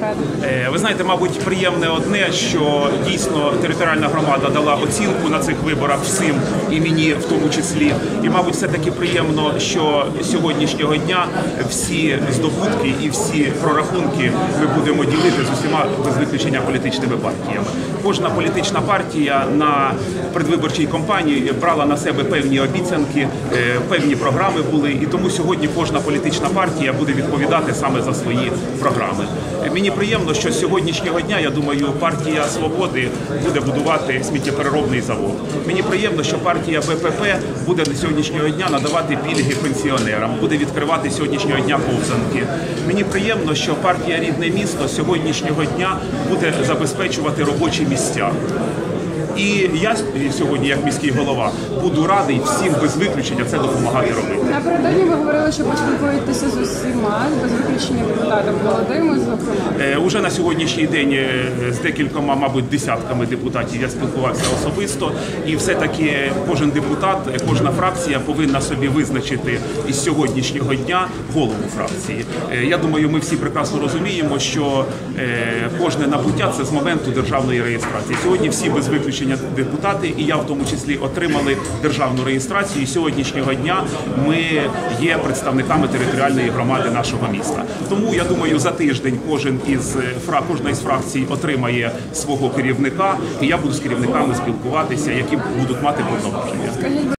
раду? Е, Ви знаєте, мабуть, приємне одне, що дійсно територіальна громада дала оцінку на цих виборах всім і мені в тому числі. І, мабуть, все таки приємно, що сьогоднішнього дня всі здобутки і всі прорахунки ми будемо ділити з усіма без виключення політичними партіями. Кожна політична партія на предвиборчій кампанії брала на себе певні обіцянки, е, певні програми були, і тому сьогодні кожна політична партія буде відповідати саме за свої програми. Мені приємно, що з сьогоднішнього дня я думаю, партія свободи буде будувати сміттєпереробний завод. Мені приємно, що партія БПП буде до сьогоднішнього дня надавати пільги пенсіонерам, буде відкривати сьогоднішнього дня повзанки. Мені приємно, що партія Рідне місто з сьогоднішнього дня буде забезпечувати робочі місця. І я сьогодні, як міський голова, буду радий всім без виключення це допомагати робити. Напередодні ви говорили, що поспілкуєтеся з усіма, без виключення депутатами молодими, зокрема. Е, Уже на сьогоднішній день е, з декількома, мабуть, десятками депутатів я спілкувався особисто, і все-таки кожен депутат, е, кожна фракція повинна собі визначити із сьогоднішнього дня голову фракції. Я думаю, ми всі прекрасно розуміємо, що кожне набуття це з моменту державної реєстрації. Сьогодні всі без виключення депутати, і я в тому числі отримали державну реєстрацію. І сьогоднішнього дня ми є представниками територіальної громади нашого міста. Тому я думаю, за тиждень кожен із е, кожна із фракцій отримає свого керівника, і я буду з керівниками спілкуватися, які будуть мати повноваження.